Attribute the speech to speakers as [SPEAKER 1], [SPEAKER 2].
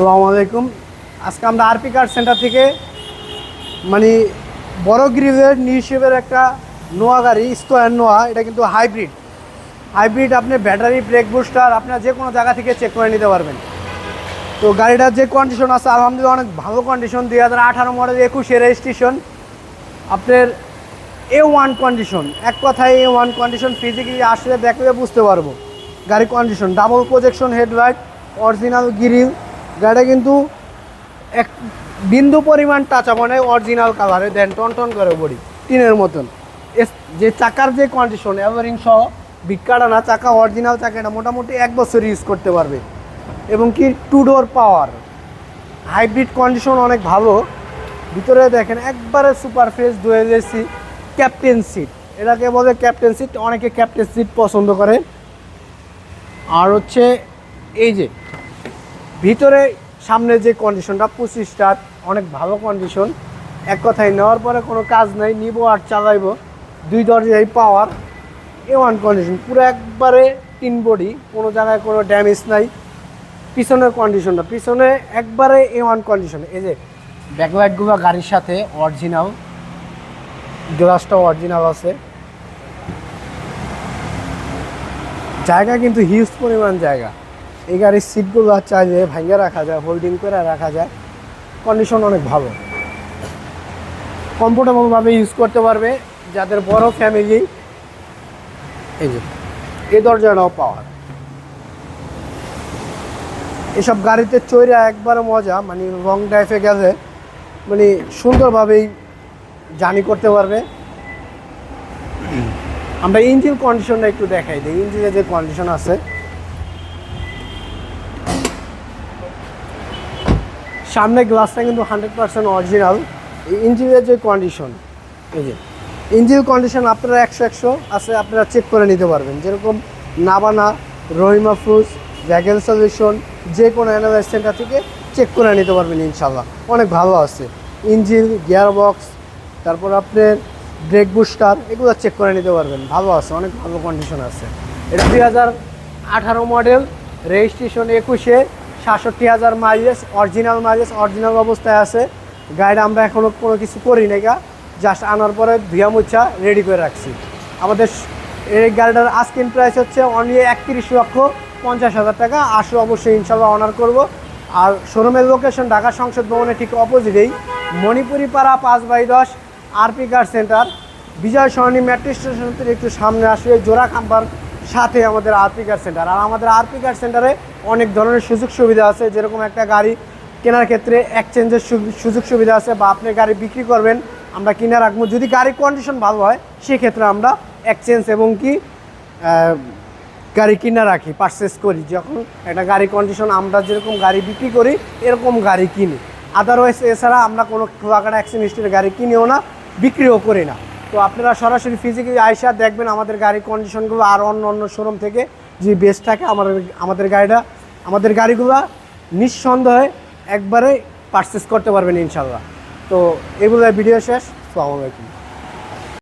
[SPEAKER 1] আসসালামু আলাইকুম। আজকে আমরা আরপি কার সেন্টার থেকে মানে বড় গ্রিভের নিউশেপের একটা নোয়া গাড়ি, স্কোয়ার নোয়া, এটা কিন্তু হাইব্রিড। হাইব্রিড আপনি ব্যাটারি ব্রেক বুস্টার আপনার যে কোনো জায়গা থেকে চেক করে নিতে পারবেন। তো গাড়িটার যে কন্ডিশন আছে, আলহামদুলিল্লাহ অনেক ভালো কন্ডিশন দুই হাজার আঠারো মডেল একুশে রেজিস্ট্রেশন আপনার এ ওয়ান কন্ডিশন এক কথায় এ ওয়ান কন্ডিশন ফিজিক্যালি আসলে দেখলে বুঝতে পারব। গাড়ি condition double projection headlight original grill গাড়িটা কিন্তু এক বিন্দু পরিমাণ টাচা মানে অরিজিনাল কালারে দেন, টন টন করে বডি, টিনের মতন। যে চাকার যে কন্ডিশন এভারিং সহ বিক্কাটা না, চাকা অরিজিনাল চাকাটা মোটামুটি এক বছর ইউজ করতে পারবে। এবং কি two door power hybrid condition অনেক ভালো। ভিতরে দেখেন, একবারে super fresh dual AC captain seat এটাকে বলে ক্যাপ্টেন সিট অনেকে ক্যাপ্টেন সিট পছন্দ করে। আর হচ্ছে, এই যে ভিতরে সামনে যে কন্ডিশনটা পঁচিশটা, অনেক ভালো কন্ডিশন এক কথায় নেওয়ার পরে কোনো কাজ নাই, নিব আর চালাইবো। দুই দরজায় পাওয়ার এ ওয়ান কন্ডিশন পুরো একবারে তিন বডি কোনো জায়গায় কোনো ড্যামেজ নাই। পিছনের কন্ডিশনটা পিছনে একবারে এ ওয়ান কন্ডিশন এই যে ব্যাকলাইটগুলো গাড়ির সাথে অরিজিনাল গ্লাসটাও অরিজিনাল আছে। জায়গা কিন্তু হিউজ পরিমাণ জায়গা। এই গাড়ির সিটগুলো চাইলে ভাঙে রাখা যায় হোল্ডিং করে রাখা যায় কন্ডিশন অনেক ভালো। কমফোর্টেবলভাবে ইউজ করতে পারবে, যাদের বড় ফ্যামিলি এই যে, এই দরজাটাও পাওয়ার এসব গাড়িতে চৈরা একবারে মজা মানে লং ড্রাইভে গেলে মানে সুন্দরভাবেই জার্নি করতে পারবে। আমরা ইঞ্জিন কন্ডিশনটা একটু দেখাই দিই। ইঞ্জিনের যে কন্ডিশন আছে সামনে গ্লাসটা কিন্তু হান্ড্রেড পার্সেন্ট অরিজিনাল। ইঞ্জিনের যে কন্ডিশন এই যে ইঞ্জিন কন্ডিশন আপনারা একশো একশো আছে, আপনারা চেক করে নিতে পারবেন। যেরকম নাবানা রহিমা ফ্রুজ ভ্যাগেল সলিউশন যে কোনো অ্যানালাইজ সেন্টার থেকে চেক করে নিতে পারবেন ইনশাল্লাহ অনেক ভালো আছে। ইঞ্জিন গিয়ার বক্স তারপর আপনার ব্রেক বুস্টার এগুলো চেক করে নিতে পারবেন। ভালো আছে, অনেক ভালো কন্ডিশন আছে। এটা দুই হাজার আঠারো মডেল রেজিস্ট্রেশন একুশে সাতষট্টি হাজার মাইলেজ অরিজিনাল মাইলেজ অরিজিনাল অবস্থায় আছে। গাড়িটা আমরা এখনও কোনো কিছু করি নাই গা। জাস্ট আনার পরে ধুয়া মুছা রেডি করে রাখছি। আমাদের এই গাড়িটার আস্কিন প্রাইস হচ্ছে অনলি একত্রিশ লক্ষ পঞ্চাশ হাজার টাকা। আসলে অবশ্যই ইনশাল্লাহ অনার করব। আর শোরুমের লোকেশন ঢাকা সংসদ ভবনের ঠিক অপোজিটেই মণিপুরি পাড়া পাঁচ বাই দশ RP car centre Bijoy Sarani metro station থেকে একটু সামনে আসলে জোড়া খাম্পার সাথে আমাদের আরপি কার সেন্টার আর আমাদের আরপি কার সেন্টারে অনেক ধরনের সুযোগ সুবিধা আছে। যেরকম একটা গাড়ি কেনার ক্ষেত্রে এক্সচেঞ্জের সুযোগ সুবিধা আছে বা আপনি গাড়ি বিক্রি করবেন, আমরা কিনে রাখব। যদি গাড়ির কন্ডিশন ভালো হয়, সেক্ষেত্রে আমরা এক্সচেঞ্জ এবং কি গাড়ি কিনে রাখি পারচেস করি। যখন একটা গাড়ি কন্ডিশন আমরা যেরকম গাড়ি বিক্রি করি, এরকম গাড়ি কিনি। আদারওয়াইজ এছাড়া আমরা কোনো খোয়াকাটা অ্যাক্সিডেন্ট গাড়ি কিনিও না, বিক্রিও করি না। তো আপনারা সরাসরি ফিজিক্যালি আইসা দেখবেন আমাদের গাড়ির কন্ডিশনগুলো আর অন্য অন্য শোরুম থেকে যে বেস্ট থাকে আমাদের আমাদের গাড়িটা, আমাদের গাড়িগুলো নিঃসন্দেহে একবারে পারচেস করতে পারবেন ইনশাল্লাহ তো এগুলো ভিডিও শেষ। সালামালাইকুম